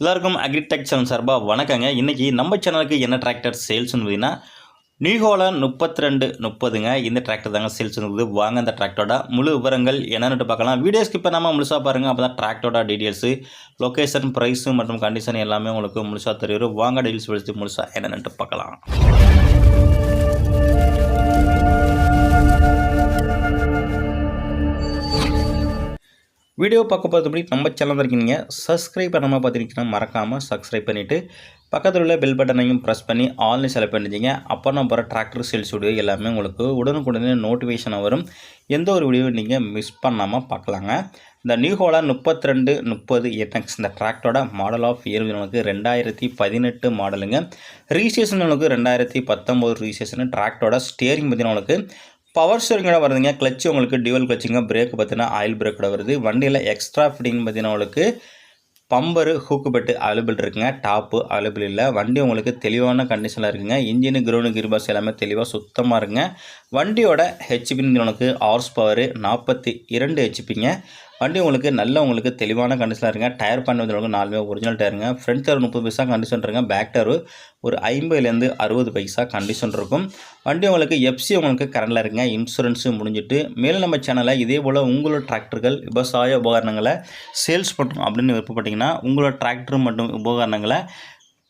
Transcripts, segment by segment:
எல்லாருக்கும் agritech channel சார்பாக வணக்கங்க. இன்றைக்கி நம்ம சேனலுக்கு என்ன டிராக்டர் சேல்ஸ்னு பார்த்தீங்கன்னா நியூஹோலா முப்பத்தி ரெண்டு முப்பதுங்க. இந்த டிராக்டர் தாங்க சேல்ஸ் இருக்குது. வாங்க இந்த டிராக்டரோட முழு விவரங்கள் என்னென்னு பார்க்கலாம். வீடியோ ஸ்கிப் பண்ணாமல் முழுசாக பாருங்கள் அப்போ தான் டிராக்டரோட டீட்டெயில்ஸு லொக்கேஷன் ப்ரைஸு மற்றும் கண்டிஷன் எல்லாமே உங்களுக்கு முழுசாக தெரியும். வாங்க டீல்ஸ் வச்சு முழுசாக என்னென்னு பார்க்கலாம். வீடியோ பார்க்க போகிறதுபடி நம்ம சேனல் இருக்கீங்க. சப்ஸ்கிரைப் பண்ணாமல் பார்த்துருக்கீங்கன்னா மறக்காமல் சப்ஸ்கிரைப் பண்ணிவிட்டு பக்கத்தில் உள்ள பெல் பட்டனையும் ப்ரெஸ் பண்ணி ஆல்னு செலக்ட் பண்ணிச்சிங்க அப்போ நம்ம போகிற டிராக்டர் சேல்ஸ் வீடியோ எல்லாமே உங்களுக்கு உடனுக்குடனே நோட்டிஃபிகேஷன் வரும். எந்த ஒரு வீடியோ நீங்கள் மிஸ் பண்ணாமல் பார்க்கலாங்க. இந்த நியூ ஹோலா முப்பத்தி ரெண்டு முப்பது என்எக்ஸ் இந்த டிராக்டரோட மாடல் ஆஃப் இயர் நமக்கு ரெண்டாயிரத்தி பதினெட்டு மாடலுங்க ரிஜிஸ்ட்ரேஷன் உங்களுக்கு ரெண்டாயிரத்தி பத்தொம்போது ரிஜிஸ்ட்ரேஷன் டிராக்டரோட ஸ்டேரிங் பார்த்தீங்கன்னா உங்களுக்கு பவர் ஸ்டேரிங்கோட வருதுங்க. கிளச்சு உங்களுக்கு டியூவல் கிளச்சுங்க பிரேக் பார்த்தீங்கன்னா ஆயில் பிரேக்கோட வருது. வண்டியில் எக்ஸ்ட்ரா ஃபிட்டிங் பார்த்தீங்கன்னா உங்களுக்கு பம்பரு ஹூக்கு பெட்டு அவைலபிள் இருக்குங்க. டாப்பு அவைலபிள் இல்லை. வண்டி உங்களுக்கு தெளிவான கண்டிஷனில் இருக்குங்க. இன்ஜினு கிரௌண்டு கிர்பாஸ் எல்லாமே தெளிவாக சுத்தமாக இருக்குங்க வண்டியோட ஹெச்பின்னு உங்களுக்கு ஹார்ஸ் பவர் நாற்பத்தி இரண்டு ஹெச்பிங்க வண்டி உங்களுக்கு நல்ல உங்களுக்கு தெளிவான கண்டிஷனில் இருங்க டயர் பண்ண வந்து நாலுமே ஒரிஜினல் டயருங்க ஃப்ரண்ட் டயர் முப்பது பைசா கண்டிஷன் இருங்க பேக் டயர் ஒரு ஐம்பதுலேருந்து அறுபது பைசா கண்டிஷன் இருக்கும். வண்டி உங்களுக்கு எஃப்சி உங்களுக்கு கரண்டில் இருங்க இன்சூரன்ஸும் முடிஞ்சிட்டு மேலும் நம்ம சேனலில் இதே போல் உங்களோட டிராக்டர்கள் விவசாய உபகரணங்களை சேல்ஸ் பண்ணுறோம் அப்படின்னு விருப்பப்பட்டீங்கன்னா உங்களோட டிராக்டர் மற்றும் உபகரணங்களை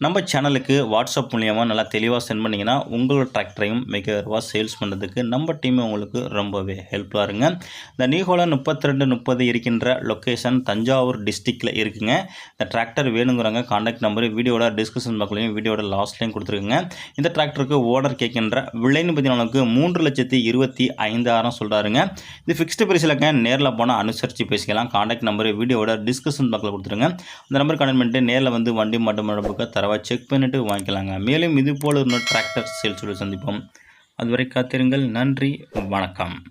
நம்ம சேனலுக்கு வாட்ஸ்அப் மூலியமாக நல்லா தெளிவாக சென்ட் பண்ணிங்கன்னா உங்களோட டிராக்டரையும் மிக ரூபா சேல்ஸ் பண்ணுறதுக்கு நம்ம டீம் உங்களுக்கு ரொம்பவே ஹெல்ப்ஃபுல்லாக இருங்க. இந்த நீகோலா முப்பத்தி ரெண்டு முப்பது இருக்கின்ற லொக்கேஷன் தஞ்சாவூர் டிஸ்ட்ரிக்டில் இருக்குங்க. இந்த டிராக்டர் வேணுங்கிறாங்க காண்டாக்ட் நம்பர் வீடியோட டிஸ்கிரிப்ஷன் பாக்லையும் வீடியோட லாஸ்ட்லையும் கொடுத்துருக்குங்க. இந்த டிராக்டருக்கு ஓனர் கேட்கின்ற விலைன்னு பார்த்தீங்கன்னா மூன்று லட்சத்தி இருபத்தி ஐந்தாயிரம் சொல்கிறாருங்க இது ஃபிக்ஸ்டு பிரைஸில்ங்க நேரில் போனால் அனுசரித்து பேசிக்கலாம். காண்டாக்ட் நம்பர் வீடியோட டிஸ்கிரிப்ஷன் பாக்ஸில் கொடுத்துருங்க. அந்த நம்பர் கனெக்ட் பண்ணிட்டு நேரில் வந்து வண்டி மட்டும் புக்கை தர தரவாக செக் பண்ணிவிட்டு வாங்கிக்கலாங்க. மேலும் இது போல் இன்னும் டிராக்டர் சேல்ஸோடு சந்திப்போம். அதுவரை காத்திருங்கள். நன்றி. வணக்கம்.